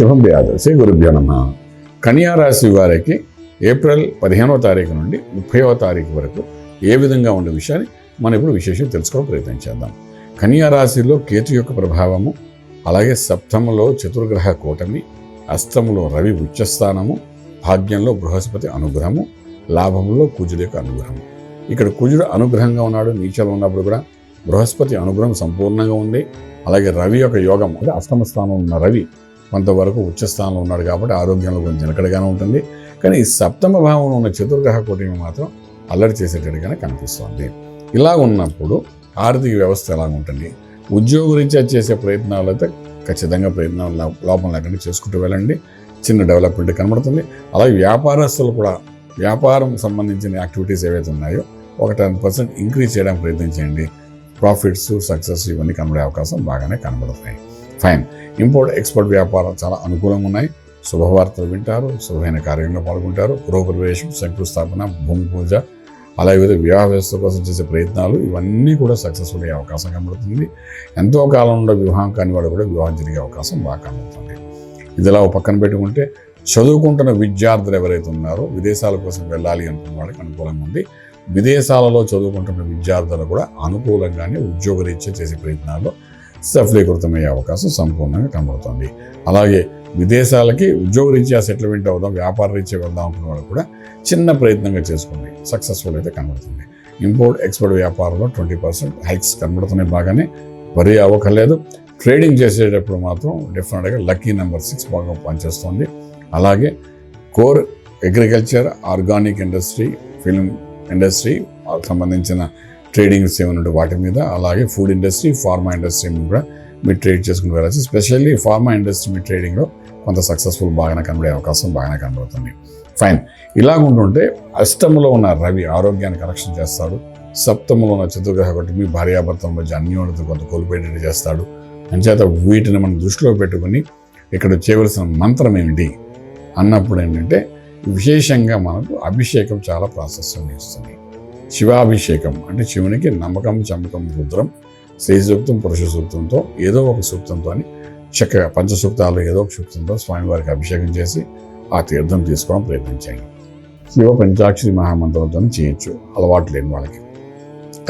శుభం వ్యాధ శ్రీ గురుభ్యో నమ. కన్యారాశి వారికి ఏప్రిల్ పదిహేనవ తారీఖు నుండి ముప్పైవ తారీఖు వరకు ఏ విధంగా ఉండే విషయాన్ని మనం ఇప్పుడు విశేషం తెలుసుకోవడం ప్రయత్నం చేద్దాం. కన్యారాశిలో కేతు యొక్క ప్రభావము అలాగే సప్తములో చతుర్గ్రహ కూటమి అష్టములో రవి ఉచ్చస్థానము భాగ్యంలో బృహస్పతి అనుగ్రహము లాభములో కుజుడు యొక్క అనుగ్రహము. ఇక్కడ కుజుడు అనుగ్రహంగా ఉన్నాడు నీచలో ఉన్నప్పుడు కూడా బృహస్పతి అనుగ్రహం సంపూర్ణంగా ఉంది. అలాగే రవి యొక్క యోగం అంటే అష్టమ స్థానం ఉన్న రవి కొంతవరకు ఉచ్చ స్థానంలో ఉన్నాడు కాబట్టి ఆరోగ్యంలో కొంచెం నిలకడగానే ఉంటుంది. కానీ ఈ సప్తమ భావంలో ఉన్న చతుర్గ్రహ కూటమి మాత్రం అల్లరి చేసేటట్టుగానే కనిపిస్తోంది. ఇలా ఉన్నప్పుడు ఆర్థిక వ్యవస్థ ఎలా ఉంటుంది? ఉద్యోగరీత్యా చేసే ప్రయత్నాలు అయితే ఖచ్చితంగా ప్రయత్నాలు లోపం లేకుండా చేసుకుంటూ వెళ్ళండి. చిన్న డెవలప్మెంట్ కనబడుతుంది. అలాగే వ్యాపారస్తులు కూడా వ్యాపారం సంబంధించిన యాక్టివిటీస్ ఏవైతే ఉన్నాయో ఒక టెన్ పర్సెంట్ ఇంక్రీజ్ చేయడానికి ప్రయత్నం చేయండి. ప్రాఫిట్స్ సక్సెస్ ఇవన్నీ కనబడే అవకాశం బాగానే కనబడుతున్నాయి. ఫైన్ ఇంపోర్ట్ ఎక్స్పోర్ట్ వ్యాపారం చాలా అనుకూలంగా ఉన్నాయి. శుభవార్తలు వింటారు శుభమైన కార్యంలో పాల్గొంటారు. గృహప్రవేశం శంకుస్థాపన భూమి పూజ అలాగే వివాహ వ్యవస్థ కోసం చేసే ప్రయత్నాలు ఇవన్నీ కూడా సక్సెస్ఫుల్ అయ్యే అవకాశం కనబడుతుంది. ఎంతో కాలంలో వివాహం కాని వాడు కూడా వివాహం జరిగే అవకాశం బాగా కనబడుతుంది. ఇదిలా ఒక పక్కన పెట్టుకుంటే చదువుకుంటున్న విద్యార్థులు ఎవరైతే ఉన్నారో విదేశాల కోసం వెళ్ళాలి అనుకున్న వాళ్ళకి అనుకూలంగా ఉంది. విదేశాలలో చదువుకుంటున్న విద్యార్థులు కూడా అనుకూలంగానే ఉద్యోగరీత్యా చేసే ప్రయత్నాల్లో సఫలీకృతమయ్యే అవకాశం సంపూర్ణంగా కనబడుతుంది. అలాగే విదేశాలకి ఉద్యోగరీత్యా సెటిల్మెంట్ అవుదాం వ్యాపార రీత్యా వెళ్దాం అనుకున్న వాళ్ళు కూడా చిన్న ప్రయత్నంగా చేసుకోండి సక్సెస్ఫుల్ అయితే కనబడుతుంది. ఇంపోర్ట్ ఎక్స్పోర్ట్ వ్యాపారంలో ట్వంటీ పర్సెంట్ హైక్స్ కనబడుతున్నాయి బాగానే. వరి అవ్వకలేదు ట్రేడింగ్ చేసేటప్పుడు మాత్రం డెఫినెట్గా లక్కీ నెంబర్ సిక్స్ బాగా పనిచేస్తుంది. అలాగే core agriculture organic industry film industry సంబంధించిన ట్రేడింగ్స్ ఏమైనా వాటి మీద అలాగే ఫుడ్ ఇండస్ట్రీ ఫార్మా ఇండస్ట్రీ మీద కూడా మీరు ట్రేడ్ చేసుకుని వెళ్ళచ్చు. స్పెషల్లీ ఫార్మా ఇండస్ట్రీ మీ ట్రేడింగ్లో కొంత సక్సెస్ఫుల్ బాగానే కనబడే అవకాశం బాగానే కనబడుతుంది. ఫైన్ ఇలాగుంటుంటే అష్టములో ఉన్న రవి ఆరోగ్యాన్ని కరెక్షన్ చేస్తాడు. సప్తములో ఉన్న చతుర్గ్రహ ఒకటి మీ భార్యాభర్తల మధ్య అన్యోన్యత కొంత కోల్పోయేటట్టు చేస్తాడు. అంచేత వీటిని మనం దృష్టిలో పెట్టుకుని ఇక్కడ చేయవలసిన మంత్రం ఏమిటి? అన్నప్పుడు ఏంటంటే విశేషంగా మనకు అభిషేకం చాలా ప్రాశస్యం ఇస్తుంది. శివాభిషేకం అంటే శివునికి నమ్మకం చమకం రుద్రం స్త్రీ సూక్తం పురుష సూక్తంతో ఏదో ఒక సూక్తంతో అని చక్కగా పంచసూక్తాలు ఏదో ఒక సూక్తంతో స్వామివారికి అభిషేకం చేసి ఆ తీర్థం తీసుకోవడం ప్రయత్నించండి. శివ పంచాక్షరి మహామంత్రంతో చేయొచ్చు. అలవాటు లేని వాళ్ళకి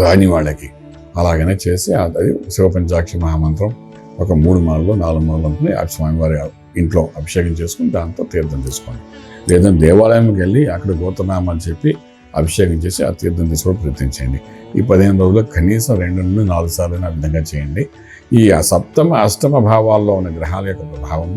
రాని వాళ్ళకి అలాగనే చేసి అది శివ పంచాక్షరి మహామంత్రం ఒక మూడు మాలలో నాలుగు మాలలు ఆ స్వామివారి ఇంట్లో అభిషేకం చేసుకుని దాంతో తీర్థం తీసుకోండి. లేదంటే దేవాలయంకి వెళ్ళి అక్కడ గోతనామని చెప్పి అభిషేకం చేసి ఆ తీర్థం తీసుకోవడం ప్రయత్నించండి ఈ పదిహేను రోజుల్లో కనీసం రెండు నుండి నాలుగు సార్లు ఆ విధంగా చేయండి. ఈ సప్తమ అష్టమ భావాల్లో ఉన్న గ్రహాల యొక్క ప్రభావం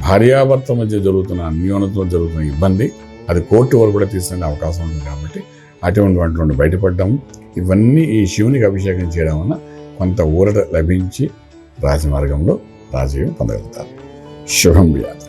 భార్యాభర్త మధ్య జరుగుతున్న అన్యోన్యతలో జరుగుతున్న ఇబ్బంది అది కోర్టు వరకు కూడా తీసుకునే అవకాశం ఉంది కాబట్టి అటువంటి వాటి నుండి బయటపడడం ఇవన్నీ ఈ శివునికి అభిషేకం చేయడం వలన కొంత ఊరట లభించి రాజమార్గంలో రాజయోగం పొందగలుగుతారు. శుభం వ్యాధి.